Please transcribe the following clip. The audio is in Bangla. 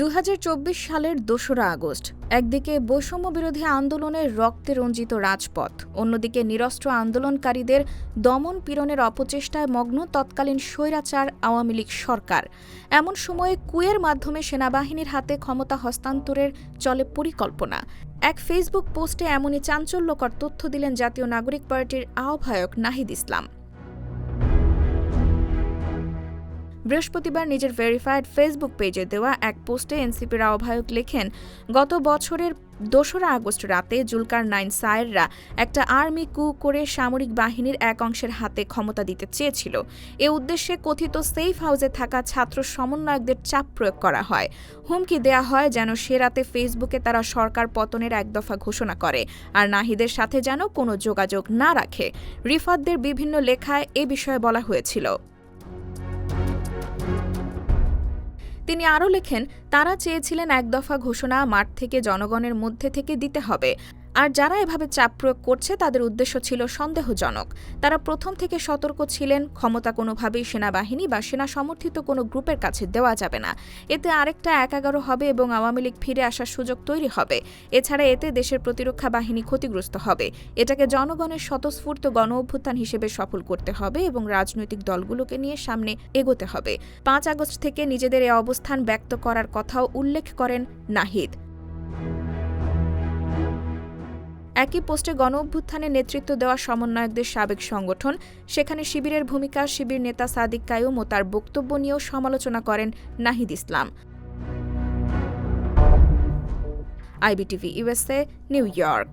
দু হাজার চব্বিশ সালের দোসরা আগস্ট, একদিকে বৈষম্য বিরোধী আন্দোলনের রক্তে রঞ্জিত রাজপথ, অন্যদিকে নিরস্ত্র আন্দোলনকারীদের দমন পীড়নের অপচেষ্টায় মগ্ন তৎকালীন স্বৈরাচার আওয়ামী লীগ সরকার। এমন সময়ে কুয়ের মাধ্যমে সেনাবাহিনীর হাতে ক্ষমতা হস্তান্তরের চলে পরিকল্পনা। এক ফেসবুক পোস্টে এমনই চাঞ্চল্যকর তথ্য দিলেন জাতীয় নাগরিক পার্টির আহ্বায়ক নাহিদ ইসলাম। বৃহস্পতিবার নিজের ভেরিফাইড ফেসবুক পেজে দেওয়া এক পোস্টে এনসিপির আহ্বায়ক লেখেন, গত বছরের দোসরা আগস্ট রাতে জুলকার নাইন সায়েররা একটা আর্মি কু করে সামরিক বাহিনীর এক অংশের হাতে ক্ষমতা দিতে চেয়েছিল। এ উদ্দেশ্যে কথিত সেফ হাউসে থাকা ছাত্র সমন্বয়কদের চাপ প্রয়োগ করা হয়। হুমকি দেয়া হয় যেন সে রাতে ফেসবুকে তারা সরকার পতনের এক দফা ঘোষণা করে আর নাহিদের সাথে যেন কোনো যোগাযোগ না রাখে। রিফাতদের বিভিন্ন লেখায় এ বিষয়ে বলা হয়েছিল। তিনি আরও লেখেন, তারা চেয়েছিলেন এক দফা ঘোষণা মাঠ থেকে জনগণের মধ্যে থেকে দিতে হবে। আর যারা এভাবে চাপ প্রয়োগ করছে, তাদের উদ্দেশ্য ছিল সন্দেহজনক। তারা প্রথম থেকে সতর্ক ছিলেন, ক্ষমতা কোনোভাবেই সেনাবাহিনী বা সেনা সমর্থিত কোনো গ্রুপের কাছে দেওয়া যাবে না। এতে আরেকটা এক এগারো হবে এবং আওয়ামী লীগ ফিরে আসার সুযোগ তৈরি হবে। এছাড়া এতে দেশের প্রতিরক্ষা বাহিনী ক্ষতিগ্রস্ত হবে। এটাকে জনগণের স্বতঃস্ফূর্ত গণ অভ্যুত্থান হিসেবে সফল করতে হবে এবং রাজনৈতিক দলগুলোকে নিয়ে সামনে এগোতে হবে। পাঁচ আগস্ট থেকে নিজেদের এ অবস্থান ব্যক্ত করার কথাও উল্লেখ করেন নাহিদ। একই পোস্টে গণ অভ্যুত্থানে নেতৃত্ব দেওয়া সমন্বয়কদের সাবেক সংগঠন, সেখানে শিবিরের ভূমিকা, শিবির নেতা সাদিক কায়ুম ও তার বক্তব্য নিয়েও সমালোচনা করেন Nahid Islam. IBTV USA New York.